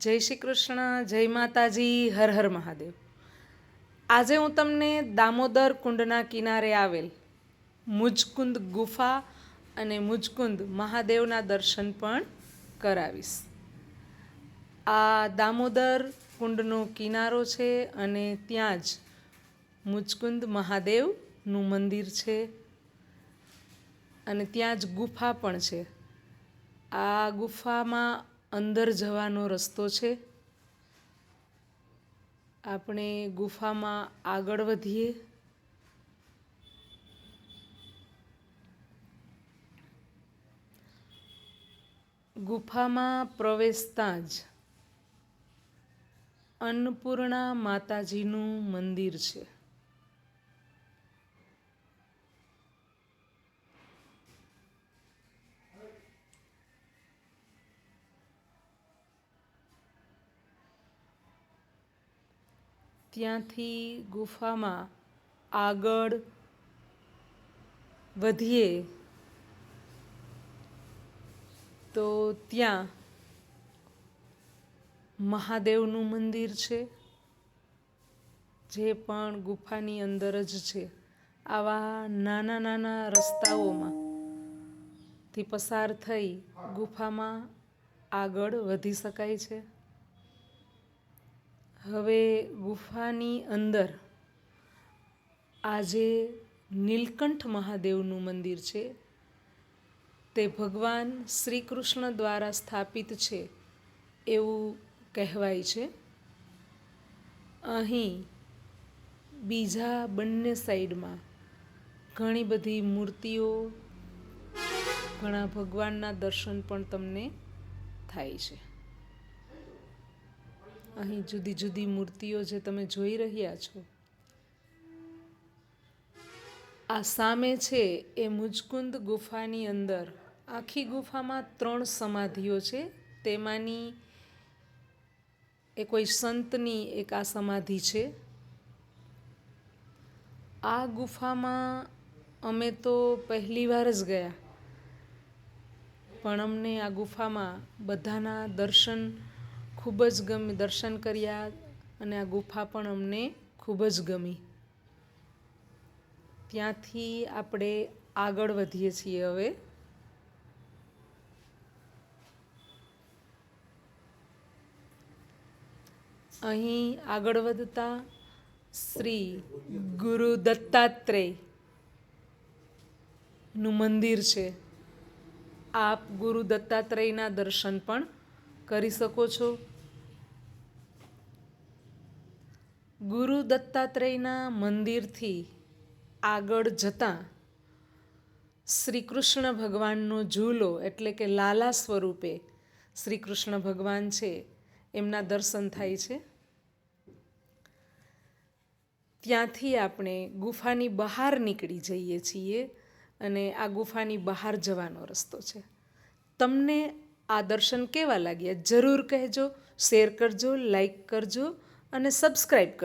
જય શ્રી કૃષ્ણ, જય માતાજી, હર હર મહાદેવ. આજે હું તમને દામોદર કુંડના કિનારે આવેલ મુજકુંદ ગુફા અને મુજકુંદ મહાદેવના દર્શન પણ કરાવીશ. આ દામોદર કુંડનો કિનારો છે અને ત્યાં જ મુજકુંદ મહાદેવનું મંદિર છે અને ત્યાં જ ગુફા પણ છે. આ ગુફામાં અંદર જવાનો રસ્તો છે. આપણે ગુફામાં આગળ વધીએ. ગુફામાં પ્રવેશતાં જ અન્નપૂર્ણા માતાજીનું મંદિર છે. ત્યાંથી ગુફામાં આગળ વધીએ, તો ત્યાં મહાદેવનું મંદિર છે, જે પણ ગુફાની અંદર જ છે. આવા નાના નાના રસ્તાઓમાં થી પસાર થઈ ગુફામાં આગળ વધી શકાય છે. હવે ગુફાની અંદર આજે નીલકંઠ મહાદેવનું મંદિર છે. તે ભગવાન શ્રી કૃષ્ણ દ્વારા સ્થાપિત છે એવું કહેવાય છે. અહીં બીજા બંને સાઈડમાં ઘણી બધી મૂર્તિઓ, ઘણા ભગવાનના દર્શન પણ તમને થાય છે. અહીં જુદી જુદી મૂર્તિઓ જે તમે જોઈ રહ્યા છો. આ સામે છે એ મુજકુંદ ગુફાની અંદર. આખી ગુફામાં ત્રણ સમાધિઓ છે. તેમાંની એ કોઈ સંતની એક આ સમાધિ છે. આ ગુફામાં અમે તો પહેલી વાર જ ગયા. પણ અમને આ ગુફામાં બધાના દર્શન ખૂબ જ ગમે દર્શન કર્યા અને આ ગુફા પણ અમને ખૂબ જ ગમી. ત્યાંથી આપણે આગળ વધીએ છીએ હવે. અહીં આગળ વધતા શ્રી ગુરુ દત્તાત્રેયનું મંદિર છે. આપ ગુરુ દત્તાત્રેયના દર્શન પણ કરી શકો છો. ગુરુ દત્તાત્રેયના મંદિરથી આગળ જતાં શ્રી કૃષ્ણ ભગવાનનો ઝૂલો એટલે કે લાલા સ્વરૂપે શ્રી કૃષ્ણ ભગવાન છે, એમના દર્શન થાય છે. ત્યાંથી આપણે ગુફાની બહાર નીકળી જઈએ છીએ અને આ ગુફાની બહાર જવાનો રસ્તો છે. તમને આ દર્શન કેવા લાગ્યા જરૂર કહેજો શેર કરજો લાઈક કરજો અને સબસ્ક્રાઈબ કરજો.